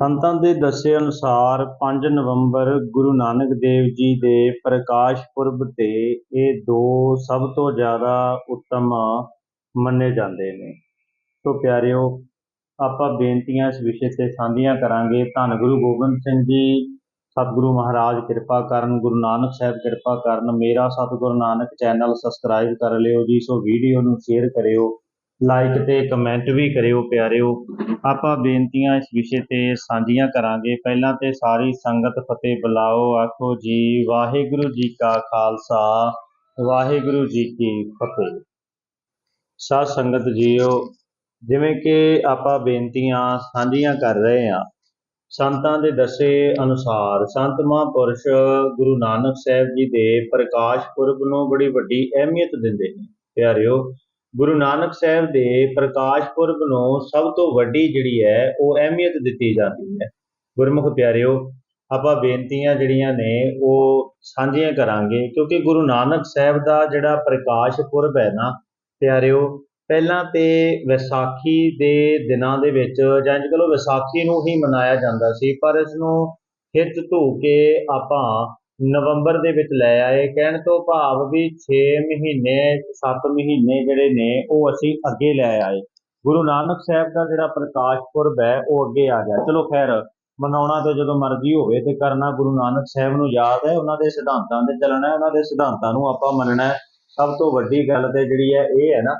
ਸੰਤਾਂ ਦੇ ਦੱਸੇ ਅਨੁਸਾਰ 5 ਨਵੰਬਰ ਗੁਰੂ ਨਾਨਕ ਦੇਵ ਜੀ ਦੇ ਪ੍ਰਕਾਸ਼ ਪੁਰਬ ਤੇ ਇਹ ਦੋ ਸਭ ਤੋਂ ਜ਼ਿਆਦਾ ਉੱਤਮ ਮੰਨੇ ਜਾਂਦੇ ਨੇ। ਸੋ ਪਿਆਰਿਓ, ਆਪਾਂ ਬੇਨਤੀਆਂ ਇਸ ਵਿਸ਼ੇ ਤੇ ਸਾਂਝੀਆਂ ਕਰਾਂਗੇ। ਧੰਨ ਗੁਰੂ ਗੋਬਿੰਦ ਸਿੰਘ ਜੀ, ਸਤਿਗੁਰੂ ਮਹਾਰਾਜ, ਕਿਰਪਾ ਕਰਨ। ਗੁਰੂ ਨਾਨਕ ਸਾਹਿਬ ਕਿਰਪਾ ਕਰਨ। ਮੇਰਾ ਸਤਿਗੁਰੂ ਨਾਨਕ ਚੈਨਲ ਸਬਸਕ੍ਰਾਈਬ ਕਰ ਲਿਓ ਜੀ। ਸੋ ਵੀਡੀਓ ਨੂੰ ਸ਼ੇਅਰ ਕਰਿਓ। ਲਾਈਕ ਤੇ ਕਮੈਂਟ ਵੀ ਕਰਿਓ ਪਿਆਰਿਓ। ਆਪਾਂ ਬੇਨਤੀਆਂ ਇਸ ਵਿਸ਼ੇ ਤੇ ਸਾਂਝੀਆਂ ਕਰਾਂਗੇ। ਪਹਿਲਾਂ ਤੇ ਸਾਰੀ ਸੰਗਤ ਫਤਿਹ ਬੁਲਾਓ। ਆਖੋ ਜੀ, ਵਾਹਿਗੁਰੂ ਜੀ ਕਾ ਖਾਲਸਾ, ਵਾਹਿਗੁਰੂ ਜੀ ਕੀ ਫਤਿਹ। ਸਾਧ ਸੰਗਤ ਜੀਓ, ਜਿਵੇਂ ਕਿ ਆਪਾਂ ਬੇਨਤੀਆਂ ਸਾਂਝੀਆਂ ਕਰ ਰਹੇ ਹਾਂ, ਸੰਤਾਂ ਦੇ ਦੱਸੇ ਅਨੁਸਾਰ ਸੰਤ ਮਹਾਂਪੁਰਸ਼ ਗੁਰੂ ਨਾਨਕ ਸਾਹਿਬ ਜੀ ਦੇ ਪ੍ਰਕਾਸ਼ ਪੁਰਬ ਨੂੰ ਬੜੀ ਵੱਡੀ ਅਹਿਮੀਅਤ ਦਿੰਦੇ ਨੇ। ਪਿਆਰਿਓ ਗੁਰੂ ਨਾਨਕ ਸਾਹਿਬ ਦੇ ਪ੍ਰਕਾਸ਼ ਪੁਰਬ ਨੂੰ ਸਭ ਤੋਂ ਵੱਡੀ ਜਿਹੜੀ ਹੈ, ਉਹ ਅਹਿਮੀਅਤ ਦਿੱਤੀ ਜਾਂਦੀ ਹੈ। ਗੁਰਮੁਖ ਪਿਆਰਿਓ, ਆਪਾਂ ਬੇਨਤੀਆਂ ਜਿਹੜੀਆਂ ਨੇ, ਉਹ ਸਾਂਝੀਆਂ ਕਰਾਂਗੇ, ਕਿਉਂਕਿ ਗੁਰੂ ਨਾਨਕ ਸਾਹਿਬ ਦਾ ਜਿਹੜਾ ਪ੍ਰਕਾਸ਼ ਪੁਰਬ ਹੈ ਨਾ, ਪਿਆਰਿਓ, ਪਹਿਲਾਂ ਤੇ ਵਿਸਾਖੀ ਦੇ ਦਿਨਾਂ ਦੇ ਵਿੱਚ, ਜਾਂ ਅੱਜ ਕੱਲ੍ਹ ਵਿਸਾਖੀ ਨੂੰ ਹੀ ਮਨਾਇਆ ਜਾਂਦਾ ਸੀ, ਪਰ ਇਸ ਨੂੰ ਖਿੱਚ ਧੂ ਕੇ ਆਪਾਂ ਨਵੰਬਰ ਦੇ ਵਿੱਚ ਲੈ ਆਏ। ਕਹਿਣ ਤੋਂ ਭਾਵ ਵੀ 6 ਮਹੀਨੇ 7 ਮਹੀਨੇ ਜਿਹੜੇ ਨੇ, ਉਹ ਅਸੀਂ ਅੱਗੇ ਲੈ ਆਏ। ਗੁਰੂ ਨਾਨਕ ਸਾਹਿਬ ਦਾ ਜਿਹੜਾ ਪ੍ਰਕਾਸ਼ ਪੁਰਬ ਹੈ, ਉਹ ਅੱਗੇ ਆ ਗਿਆ। ਚਲੋ ਖੈਰ, ਮਨਾਉਣਾ ਤਾਂ ਜਦੋਂ ਮਰਜ਼ੀ ਹੋਵੇ ਤੇ ਕਰਨਾ ਗੁਰੂ ਨਾਨਕ ਸਾਹਿਬ ਨੂੰ ਯਾਦ ਹੈ। ਉਹਨਾਂ ਦੇ ਸਿਧਾਂਤਾਂ ਤੇ ਚੱਲਣਾ ਹੈ, ਉਹਨਾਂ ਦੇ ਸਿਧਾਂਤਾਂ ਨੂੰ ਆਪਾਂ ਮੰਨਣਾ ਹੈ। ਸਭ ਤੋਂ ਵੱਡੀ ਗੱਲ ਤੇ ਜਿਹੜੀ ਹੈ, ਇਹ ਹੈ ਨਾ।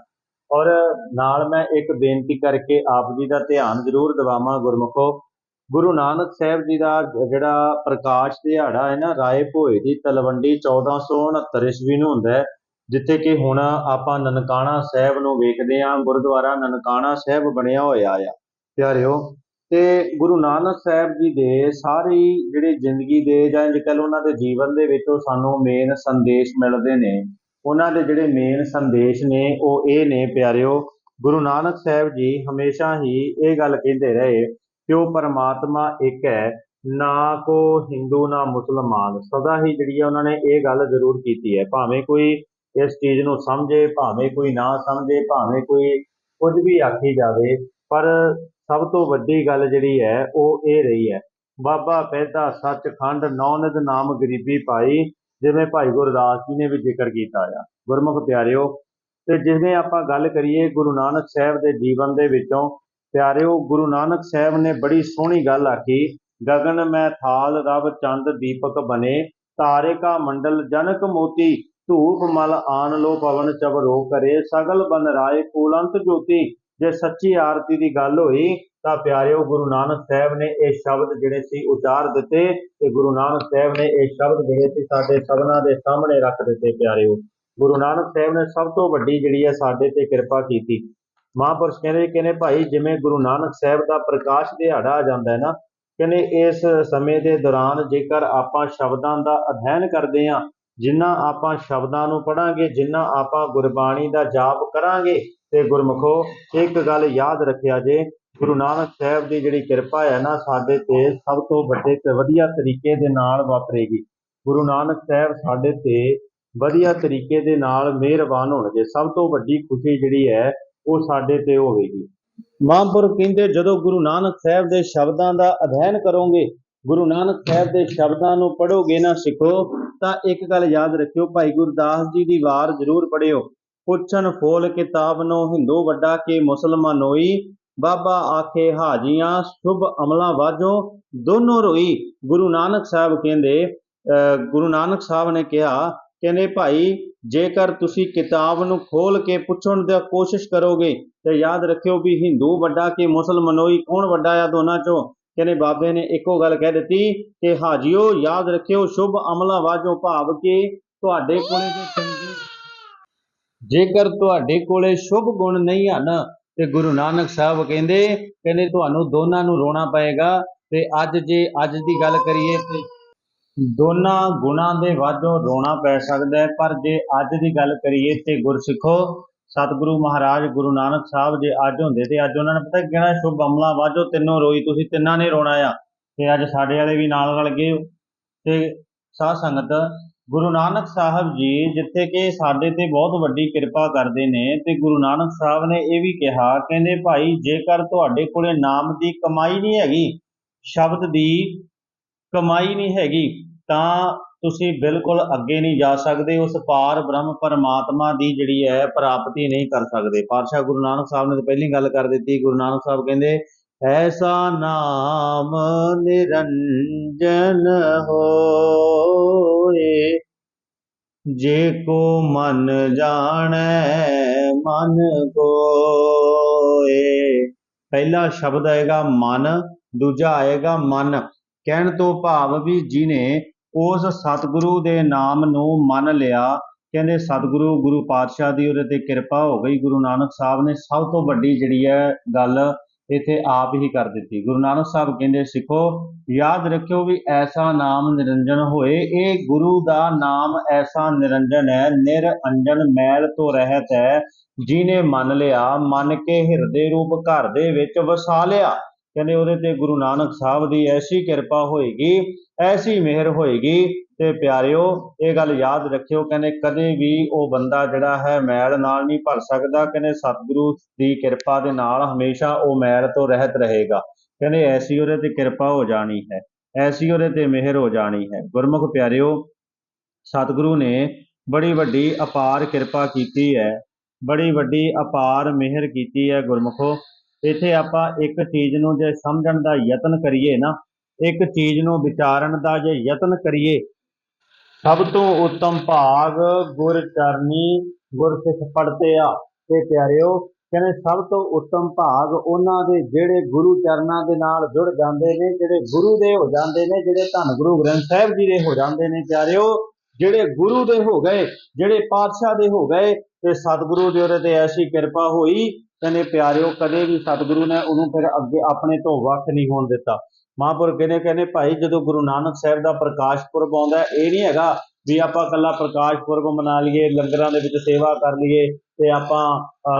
ਔਰ ਨਾਲ ਮੈਂ ਇੱਕ ਬੇਨਤੀ ਕਰਕੇ ਆਪ ਜੀ ਦਾ ਧਿਆਨ ਜ਼ਰੂਰ ਦਿਵਾਵਾਂ ਗੁਰਮੁਖੋ। ਗੁਰੂ ਨਾਨਕ ਸਾਹਿਬ ਜੀ ਦਾ ਜਿਹੜਾ ਪ੍ਰਕਾਸ਼ ਦਿਹਾੜਾ ਹੈ ਨਾ ਰਾਏ ਭੋਏ ਦੀ ਤਲਵੰਡੀ 1469 ਈਸਵੀ ਨੂੰ ਹੁੰਦਾ ਹੈ, ਜਿੱਥੇ ਕਿ ਹੁਣ ਆਪਾਂ ਨਨਕਾਣਾ ਸਾਹਿਬ ਨੂੰ ਵੇਖਦੇ ਹਾਂ, ਗੁਰਦੁਆਰਾ ਨਨਕਾਣਾ ਸਾਹਿਬ ਬਣਿਆ ਹੋਇਆ ਆ, ਪਿਆਰਿਓ। ਤੇ ਗੁਰੂ ਨਾਨਕ ਸਾਹਿਬ ਜੀ ਦੇ ਸਾਰੀ ਜਿਹੜੀ ਜ਼ਿੰਦਗੀ ਦੇ ਜਾਂ ਜੇ ਕਹ ਉਹਨਾਂ ਦੇ ਜੀਵਨ ਦੇ ਵਿੱਚੋਂ ਸਾਨੂੰ ਮੇਨ ਸੰਦੇਸ਼ ਮਿਲਦੇ ਨੇ। ਉਹਨਾਂ ਦੇ ਜਿਹੜੇ ਮੇਨ ਸੰਦੇਸ਼ ਨੇ, ਉਹ ਇਹ ਨੇ ਪਿਆਰਿਓ, ਗੁਰੂ ਨਾਨਕ ਸਾਹਿਬ ਜੀ ਹਮੇਸ਼ਾ ਹੀ ਇਹ ਗੱਲ ਕਹਿੰਦੇ ਰਹੇ ਕਿ ਉਹ ਪਰਮਾਤਮਾ ਇੱਕ ਹੈ, ਨਾ ਕੋ ਹਿੰਦੂ, ਨਾ ਮੁਸਲਮਾਨ। ਸਦਾ ਹੀ ਜਿਹੜੀ ਹੈ ਉਹਨਾਂ ਨੇ ਇਹ ਗੱਲ ਜ਼ਰੂਰ ਕੀਤੀ ਹੈ। ਭਾਵੇਂ ਕੋਈ ਇਸ ਚੀਜ਼ ਨੂੰ ਸਮਝੇ, ਭਾਵੇਂ ਕੋਈ ਨਾ ਸਮਝੇ, ਭਾਵੇਂ ਕੋਈ ਕੁਝ ਵੀ ਆਖੀ ਜਾਵੇ, ਪਰ ਸਭ ਤੋਂ ਵੱਡੀ ਗੱਲ ਜਿਹੜੀ ਹੈ, ਉਹ ਇਹ ਰਹੀ ਹੈ, ਬਾਬਾ ਪਹਿਦਾ ਸੱਚਖੰਡ ਨੌਨਿਦ ਨਾਮ ਗਰੀਬੀ ਪਾਈ, ਜਿਵੇਂ ਭਾਈ ਗੁਰਦਾਸ ਜੀ ਨੇ ਵੀ ਜ਼ਿਕਰ ਕੀਤਾ ਆ। ਗੁਰਮੁਖ ਪਿਆਰਿਓ, ਤੇ ਜਿਵੇਂ ਆਪਾਂ ਗੱਲ ਕਰੀਏ ਗੁਰੂ ਨਾਨਕ ਸਾਹਿਬ ਦੇ ਜੀਵਨ ਦੇ ਵਿੱਚੋਂ ਪਿਆਰਿਓ, ਗੁਰੂ ਨਾਨਕ ਸਾਹਿਬ ਨੇ ਬੜੀ ਸੋਹਣੀ ਗੱਲ ਆਖੀ, ਗਗਨ ਮੈਂ ਥਾਲ, ਰਵ ਚੰਦ ਦੀਪਕ ਬਨੇ ਤਾਰੇ ਕਾ ਮੰਡਲ ਜਨਕ ਮੋਤੀ, ਧੂਪ ਮਲ ਆਨ ਲੋ ਪਵਨ ਚਬਰੋ ਕਰੇ, ਸਗਲ ਬਨ ਰਾਏ ਫੂਲੰਤ ਜੋਤੀ। ਜੇ ਸੱਚੀ ਆਰਤੀ ਦੀ ਗੱਲ ਹੋਈ, ਤਾਂ ਪਿਆਰਿਓ, ਗੁਰੂ ਨਾਨਕ ਸਾਹਿਬ ਨੇ ਇਹ ਸ਼ਬਦ ਜਿਹੜੇ ਸੀ ਉਚਾਰ ਦਿੱਤੇ ਤੇ ਗੁਰੂ ਨਾਨਕ ਸਾਹਿਬ ਨੇ ਇਹ ਸ਼ਬਦ ਜਿਹੜੇ ਸੀ ਸਾਡੇ ਸਭਨਾਂ ਦੇ ਸਾਹਮਣੇ ਰੱਖ ਦਿੱਤੇ ਪਿਆਰਿਓ। ਗੁਰੂ ਨਾਨਕ ਸਾਹਿਬ ਨੇ ਸਭ ਤੋਂ ਵੱਡੀ ਜਿਹੜੀ ਹੈ ਸਾਡੇ ਤੇ ਕਿਰਪਾ ਕੀਤੀ। ਮਹਾਂਪੁਰਸ਼ ਕਹਿੰਦੇ ਕਹਿੰਦੇ ਭਾਈ ਜਿਵੇਂ ਗੁਰੂ ਨਾਨਕ ਸਾਹਿਬ ਦਾ ਪ੍ਰਕਾਸ਼ ਦਿਹਾੜਾ ਆ ਜਾਂਦਾ ਹੈ ਨਾ, ਕਹਿੰਦੇ ਇਸ ਸਮੇਂ ਦੇ ਦੌਰਾਨ ਜੇਕਰ ਆਪਾਂ ਸ਼ਬਦਾਂ ਦਾ ਅਧਿਐਨ ਕਰਦੇ ਹਾਂ, ਜਿੰਨਾ ਆਪਾਂ ਸ਼ਬਦਾਂ ਨੂੰ ਪੜਾਂਗੇ ਜਿੰਨਾ ਆਪਾਂ ਗੁਰਬਾਣੀ ਦਾ ਜਾਪ ਕਰਾਂਗੇ, ਤੇ ਗੁਰਮਖੋ, ਇੱਕ ਗੱਲ ਯਾਦ ਰੱਖਿਆ ਜੇ, ਗੁਰੂ ਨਾਨਕ ਸਾਹਿਬ ਦੀ ਜਿਹੜੀ ਕਿਰਪਾ ਹੈ ਨਾ, ਸਾਡੇ ਤੇ ਸਭ ਤੋਂ ਵੱਡੇ ਤੇ ਵਧੀਆ ਤਰੀਕੇ ਦੇ ਨਾਲ ਵਾਪਰੇਗੀ। ਗੁਰੂ ਨਾਨਕ ਸਾਹਿਬ ਸਾਡੇ ਤੇ ਵਧੀਆ ਤਰੀਕੇ ਦੇ ਨਾਲ ਮਿਹਰਬਾਨ ਹੋਣਗੇ। ਸਭ ਤੋਂ ਵੱਡੀ ਖੁਸ਼ੀ ਜਿਹੜੀ ਹੈ ਉਹ ਸਾਡੇ ਤੇ ਹੋਵੇਗੀ। ਮਹਾਂਪੁਰਖ ਕਹਿੰਦੇ, ਜਦੋਂ ਗੁਰੂ ਨਾਨਕ ਸਾਹਿਬ ਦੇ ਸ਼ਬਦਾਂ ਦਾ ਅਧਿਐਨ ਕਰੋਗੇ, ਗੁਰੂ ਨਾਨਕ ਸਾਹਿਬ ਦੇ ਸ਼ਬਦਾਂ ਨੂੰ ਪੜੋਗੇ ਨਾ ਸਿੱਖੋ, ਤਾਂ ਇੱਕ ਗੱਲ ਯਾਦ ਰੱਖਿਓ, ਭਾਈ ਗੁਰਦਾਸ ਜੀ ਦੀ ਵਾਰ ਜ਼ਰੂਰ ਪੜਿਓ ਪੁੱਛਣ ਫੋਲ ਕਿਤਾਬ ਨੂੰ ਹਿੰਦੂ ਵੱਡਾ ਕੇ ਮੁਸਲਮਾਨੋਈ ਬਾਬਾ ਆਖੇ ਹਾਜੀਆਂ, ਸ਼ੁਭ ਅਮਲਾਂ ਵਾਜੋ, ਦੋਨੋਂ ਰੋਈ। ਗੁਰੂ ਨਾਨਕ ਸਾਹਿਬ ਕਹਿੰਦੇ, ਅਹ ਗੁਰੂ ਨਾਨਕ ਸਾਹਿਬ ਨੇ ਕਿਹਾ ਕਹਿੰਦੇ, ਭਾਈ, ਜੇਕਰ ਤੁਸੀਂ ਕਿਤਾਬ ਨੂੰ ਖੋਲ ਕੇ ਪੁੱਛਣ ਦੀ ਕੋਸ਼ਿਸ਼ ਕਰੋਗੇ ਤੇ ਯਾਦ ਰੱਖਿਓ ਵੀ ਹਿੰਦੂ ਵੱਡਾ ਕਿ ਮੁਸਲਮਾਨੋਈ ਕੌਣ ਵੱਡਾ ਆ ਦੋਨਾਂ ਚੋਂ? ਕਹਿੰਦੇ, ਬਾਬੇ ਨੇ ਇੱਕੋ ਗੱਲ ਕਹਿ ਦਿੱਤੀ ਕਿ ਹਾਜੀਓ, ਯਾਦ ਰੱਖਿਓ, ਸ਼ੁਭ ਅਮਲਾਂ ਵਾਜੋ ਭਾਵ ਕਿ ਤੁਹਾਡੇ ਕੋਲੇ ਜੇ ਚੰਗੇ ਜੇਕਰ ਤੁਹਾਡੇ ਕੋਲੇ ਸ਼ੁਭ ਗੁਣ ਨਹੀਂ ਹਨ ਤੇ ਗੁਰੂ ਨਾਨਕ ਸਾਹਿਬ ਕਹਿੰਦੇ ਕਹਿੰਦੇ, ਤੁਹਾਨੂੰ ਦੋਨਾਂ ਨੂੰ ਰੋਣਾ ਪਏਗਾ ਤੇ ਅੱਜ ਜੇ ਅੱਜ ਦੀ ਗੱਲ ਕਰੀਏ ਤੇ ਦੋਨਾਂ ਗੁਣਾਂ ਦੇ ਵਾਜੋਂ ਰੋਣਾ ਪੈ ਸਕਦਾ ਹੈ, ਪਰ ਜੇ ਅੱਜ ਦੀ ਗੱਲ ਕਰੀਏ ਤੇ ਗੁਰਸਿੱਖੋ, ਸਤਿਗੁਰੂ ਮਹਾਰਾਜ, ਗੁਰੂ ਨਾਨਕ ਸਾਹਿਬ ਜੇ ਅੱਜ ਹੁੰਦੇ ਤੇ ਅੱਜ ਉਹਨਾਂ ਨੇ ਪਤਾ ਕਿਹੜਾ ਸ਼ੁਭ ਅਮਲਾ, ਵਾਜੋ ਤਿੰਨੋਂ ਰੋਈ, ਤੁਸੀਂ ਤਿੰਨਾਂ ਨੇ ਰੋਣਾ ਆ, ਤੇ ਅੱਜ ਸਾਡੇ ਵਾਲੇ ਵੀ ਨਾਲ ਰਲ ਗਏ ਹੋ। ਤੇ ਸਾਧ ਸੰਗਤ, ਗੁਰੂ ਨਾਨਕ ਸਾਹਿਬ ਜੀ ਜਿੱਥੇ ਕਿ ਸਾਡੇ ਤੇ ਬਹੁਤ ਵੱਡੀ ਕਿਰਪਾ ਕਰਦੇ ਨੇ, ਤੇ ਗੁਰੂ ਨਾਨਕ ਸਾਹਿਬ ਨੇ ਇਹ ਵੀ ਕਿਹਾ, ਕਹਿੰਦੇ ਭਾਈ, ਜੇਕਰ ਤੁਹਾਡੇ ਕੋਲੇ ਨਾਮ ਦੀ ਕਮਾਈ ਨਹੀਂ ਹੈਗੀ, ਸ਼ਬਦ ਦੀ ਕਮਾਈ ਨਹੀਂ ਹੈਗੀ ਤਾਂ ਤੁਸੀਂ ਬਿਲਕੁਲ ਅੱਗੇ ਨਹੀਂ ਜਾ ਸਕਦੇ, ਉਸ ਪਾਰ ਬ੍ਰਹਮ ਪਰਮਾਤਮਾ ਦੀ ਜਿਹੜੀ ਹੈ ਪ੍ਰਾਪਤੀ ਨਹੀਂ ਕਰ ਸਕਦੇ। ਪਾਤਸ਼ਾਹ ਗੁਰੂ ਨਾਨਕ ਸਾਹਿਬ ਨੇ ਤਾਂ ਪਹਿਲੀ ਗੱਲ ਕਰ ਦਿੱਤੀ, ਗੁਰੂ ਨਾਨਕ ਸਾਹਿਬ ਕਹਿੰਦੇ, ਐਸਾ ਨਾਮ ਨਿਰੰਜਨ ਹੋਏ, ਜੇ ਕੋ ਮਨ ਜਾਣੈ, ਮਨ ਕੋਏ ਪਹਿਲਾ ਸ਼ਬਦ ਆਏਗਾ ਮਨ, ਦੂਜਾ ਆਏਗਾ ਮਨ। ਕਹਿਣ ਤੋਂ ਭਾਵ ਵੀ ਜਿਨੇ ਉਸ ਸਤਿਗੁਰੂ ਦੇ ਨਾਮ ਨੂੰ ਮੰਨ ਲਿਆ। ਕਹਿੰਦੇ, ਸਤਿਗੁਰੂ, ਗੁਰੂ ਪਾਤਸ਼ਾਹ ਦੀ ਉਹਦੇ ਤੇ ਕਿਰਪਾ ਹੋ ਗਈ। ਗੁਰੂ ਨਾਨਕ ਸਾਹਿਬ ਨੇ ਸਭ ਤੋਂ ਵੱਡੀ ਜਿਹੜੀ ਹੈ ਗੱਲ ਇੱਥੇ ਆਪ ਹੀ ਕਰ ਦਿੱਤੀ। ਗੁਰੂ ਨਾਨਕ ਸਾਹਿਬ ਕਹਿੰਦੇ, ਸਿੱਖੋ, ਯਾਦ ਰੱਖਿਓ ਵੀ ਐਸਾ ਨਾਮ ਨਿਰੰਜਨ ਹੋਏ। ਇਹ ਗੁਰੂ ਦਾ ਨਾਮ ਐਸਾ ਨਿਰੰਜਨ ਹੈ ਨਿਰਅੰਜਨ ਮੈਲ ਤੋਂ ਰਹਿਤ ਹੈ। ਜਿਨੇ ਮੰਨ ਲਿਆ, ਮੰਨ ਕੇ ਹਿਰਦੇ ਰੂਪ ਘਰ ਦੇ ਵਿੱਚ ਵਸਾ ਲਿਆ। ਕਹਿੰਦੇ ਉਹਦੇ ਤੇ ਗੁਰੂ ਨਾਨਕ ਸਾਹਿਬ ਦੀ ਐਸੀ ਕਿਰਪਾ ਹੋਏਗੀ, ਐਸੀ ਮਿਹਰ ਹੋਏਗੀ ਤੇ ਪਿਆਰਿਓ, ਇਹ ਗੱਲ ਯਾਦ ਰੱਖਿਓ, ਕਹਿੰਦੇ ਕਦੇ ਵੀ ਉਹ ਬੰਦਾ ਜਿਹੜਾ ਹੈ ਮੈਲ ਨਾਲ ਨਹੀਂ ਭਰ ਸਕਦਾ, ਕਹਿੰਦੇ ਸਤਿਗੁਰੂ ਦੀ ਕਿਰਪਾ ਦੇ ਨਾਲ ਹਮੇਸ਼ਾ ਉਹ ਮੈਲ ਤੋਂ ਰਹਿਤ ਰਹੇਗਾ। ਕਹਿੰਦੇ ਐਸੀ ਉਹਦੇ ਤੇ ਕਿਰਪਾ ਹੋ ਜਾਣੀ ਹੈ, ਐਸੀ ਉਹਦੇ ਤੇ ਮਿਹਰ ਹੋ ਜਾਣੀ ਹੈ। ਗੁਰਮੁਖ ਪਿਆਰਿਓ, ਸਤਿਗੁਰੂ ਨੇ ਬੜੀ ਵੱਡੀ ਅਪਾਰ ਕਿਰਪਾ ਕੀਤੀ ਹੈ, ਬੜੀ ਵੱਡੀ ਅਪਾਰ ਮਿਹਰ ਕੀਤੀ ਹੈ ਗੁਰਮੁਖੋ। ਇੱਥੇ ਆਪਾਂ ਇੱਕ ਚੀਜ਼ ਨੂੰ ਜੇ ਸਮਝਣ ਦਾ ਯਤਨ ਕਰੀਏ ਨਾ, ਇੱਕ ਚੀਜ਼ ਨੂੰ ਵਿਚਾਰਨ ਦਾ ਜੇ ਯਤਨ ਕਰੀਏ, ਸਭ ਤੋਂ ਉੱਤਮ ਭਾਗ ਗੁਰ ਚਰਨੀ ਗੁਰ ਸਿੱਖ ਪੜਤੇ ਆ। ਤੇ ਪਿਆਰਿਓ, ਕਹਿੰਦੇ ਸਭ ਤੋਂ ਉੱਤਮ ਭਾਗ ਉਹਨਾਂ ਦੇ ਜਿਹੜੇ ਗੁਰੂ ਚਰਨਾਂ ਦੇ ਨਾਲ ਜੁੜ ਜਾਂਦੇ ਨੇ, ਜਿਹੜੇ ਗੁਰੂ ਦੇ ਹੋ ਜਾਂਦੇ ਨੇ, ਜਿਹੜੇ ਧੰਨ ਗੁਰੂ ਗ੍ਰੰਥ ਸਾਹਿਬ ਜੀ ਦੇ ਹੋ ਜਾਂਦੇ ਨੇ ਪਿਆਰਿਓ, ਜਿਹੜੇ ਗੁਰੂ ਦੇ ਹੋ ਗਏ, ਜਿਹੜੇ ਪਾਤਸ਼ਾਹ ਦੇ ਹੋ ਗਏ, ਤੇ ਸਤਿਗੁਰੂ ਦੇ ਉਹਦੇ ਤੇ ਐਸੀ ਕਿਰਪਾ ਹੋਈ ਕਹਿੰਦੇ, ਪਿਆਰਿਓ, ਕਦੇ ਵੀ ਸਤਿਗੁਰੂ ਨੇ ਉਹਨੂੰ ਫਿਰ ਅੱਗੇ ਆਪਣੇ ਤੋਂ ਵੱਖ ਨਹੀਂ ਹੋਣ ਦਿੱਤਾ। ਮਹਾਂਪੁਰ ਕਹਿੰਦੇ ਕਹਿੰਦੇ ਭਾਈ, ਜਦੋਂ ਗੁਰੂ ਨਾਨਕ ਸਾਹਿਬ ਦਾ ਪ੍ਰਕਾਸ਼ ਪੁਰਬ ਆਉਂਦਾ ਇਹ ਨਹੀਂ ਹੈਗਾ ਵੀ ਆਪਾਂ ਕੱਲਾ ਪ੍ਰਕਾਸ਼ ਪੁਰਬ ਮਨਾ ਲਈਏ, ਲੰਗਰਾਂ ਦੇ ਵਿੱਚ ਸੇਵਾ ਕਰ ਲਈਏ ਤੇ ਆਪਾਂ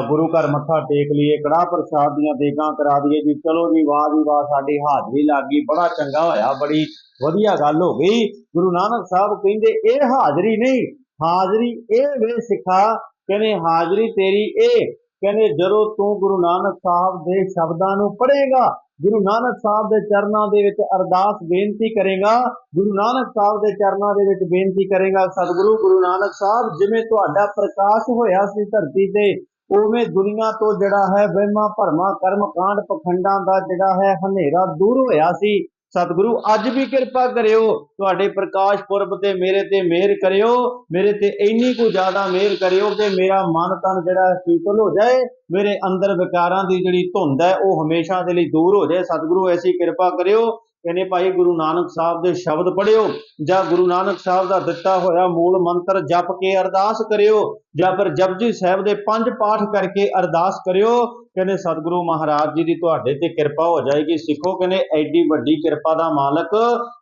ਗੁਰੂ ਘਰ ਮੱਥਾ ਟੇਕ ਲਈਏ, ਕੜਾਹ ਪ੍ਰਸ਼ਾਦ ਦੀਆਂ ਦੇਗਾਂ ਕਰਾ ਦਈਏ ਵੀ ਚਲੋ ਜੀ, ਵਾਹ ਜੀ, ਵਾਹ, ਸਾਡੀ ਹਾਜ਼ਰੀ ਲੱਗ ਗਈ, ਬੜਾ ਚੰਗਾ ਹੋਇਆ, ਬੜੀ ਵਧੀਆ ਗੱਲ ਹੋ ਗਈ। ਗੁਰੂ ਨਾਨਕ ਸਾਹਿਬ ਕਹਿੰਦੇ, ਇਹ ਹਾਜ਼ਰੀ ਨਹੀਂ, ਹਾਜ਼ਰੀ ਇਹ ਵੇ ਸਿੱਖਾ, ਕਹਿੰਦੇ, ਹਾਜ਼ਰੀ ਤੇਰੀ ਇਹ ਕਹਿੰਦੇ, ਜਦੋਂ ਤੂੰ ਗੁਰੂ ਨਾਨਕ ਸਾਹਿਬ ਦੇ ਸ਼ਬਦਾਂ ਨੂੰ ਪੜ੍ਹੇਗਾ, ਗੁਰੂ ਨਾਨਕ ਸਾਹਿਬ ਦੇ ਚਰਨਾਂ ਦੇ ਵਿੱਚ ਅਰਦਾਸ ਬੇਨਤੀ ਕਰੇਗਾ, ਗੁਰੂ ਨਾਨਕ ਸਾਹਿਬ ਦੇ ਚਰਨਾਂ ਦੇ ਵਿੱਚ ਬੇਨਤੀ ਕਰੇਗਾ, ਸਤਿਗੁਰੂ, ਗੁਰੂ ਨਾਨਕ ਸਾਹਿਬ, ਜਿਵੇਂ ਤੁਹਾਡਾ ਪ੍ਰਕਾਸ਼ ਹੋਇਆ ਸੀ ਧਰਤੀ ਤੇ, ਉਵੇਂ ਦੁਨੀਆ ਤੋਂ ਜਿਹੜਾ ਹੈ ਵਹਿਮਾਂ ਭਰਮਾਂ ਕਰਮ ਕਾਂਡ ਪਖੰਡਾਂ ਦਾ ਜਿਹੜਾ ਹੈ ਹਨੇਰਾ ਦੂਰ ਹੋਇਆ ਸੀ। ਸਤਿਗੁਰੂ, ਅੱਜ ਵੀ ਕਿਰਪਾ ਕਰਿਓ, ਤੁਹਾਡੇ ਪ੍ਰਕਾਸ਼ ਪੁਰਬ ਤੇ ਮੇਰੇ ਤੇ ਮਿਹਰ ਕਰਿਓ, ਮੇਰੇ ਤੇ ਇੰਨੀ ਕੁ ਜ਼ਿਆਦਾ ਮਿਹਰ ਕਰਿਓ ਕਿ ਮੇਰਾ ਮਨ ਤਨ ਜਿਹੜਾ ਸ਼ੀਤਲ ਹੋ ਜਾਏ, ਮੇਰੇ ਅੰਦਰ ਵਿਕਾਰਾਂ ਦੀ ਜਿਹੜੀ ਧੁੰਦ ਹੈ, ਉਹ ਹਮੇਸ਼ਾ ਦੇ ਲਈ ਦੂਰ ਹੋ ਜਾਏ। ਸਤਿਗੁਰੂ, ਐਸੀ ਕਿਰਪਾ ਕਰਿਓ ਕਹਿੰਦੇ ਭਾਈ ਗੁਰੂ ਨਾਨਕ ਸਾਹਿਬ ਦੇ ਸ਼ਬਦ ਪੜਿਓ ਜਾਂ ਗੁਰੂ ਨਾਨਕ ਸਾਹਿਬ ਦਾ ਦਿੱਤਾ ਹੋਇਆ ਮੂਲ ਮੰਤਰ ਜਪ ਕੇ ਅਰਦਾਸ ਕਰਿਓ ਜਾਂ ਫਿਰ ਜਪਜੀ ਸਾਹਿਬ ਦੇ ਪੰਜ ਪਾਠ ਕਰਕੇ ਅਰਦਾਸ ਕਰਿਓ। ਕਹਿੰਦੇ ਸਤਿਗੁਰੂ ਮਹਾਰਾਜ ਜੀ ਦੀ ਤੁਹਾਡੇ ਤੇ ਕਿਰਪਾ ਹੋ ਜਾਏਗੀ। ਸਿੱਖੋ ਕਹਿੰਦੇ ਐਡੀ ਵੱਡੀ ਕਿਰਪਾ ਦਾ ਮਾਲਕ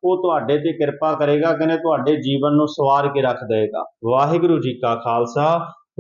ਉਹ ਤੁਹਾਡੇ ਤੇ ਕਿਰਪਾ ਕਰੇਗਾ, ਕਹਿੰਦੇ ਤੁਹਾਡੇ ਜੀਵਨ ਨੂੰ ਸਵਾਰ ਕੇ ਰੱਖ ਦੇਵੇਗਾ। ਵਾਹਿਗੁਰੂ ਜੀ ਕਾ ਖਾਲਸਾ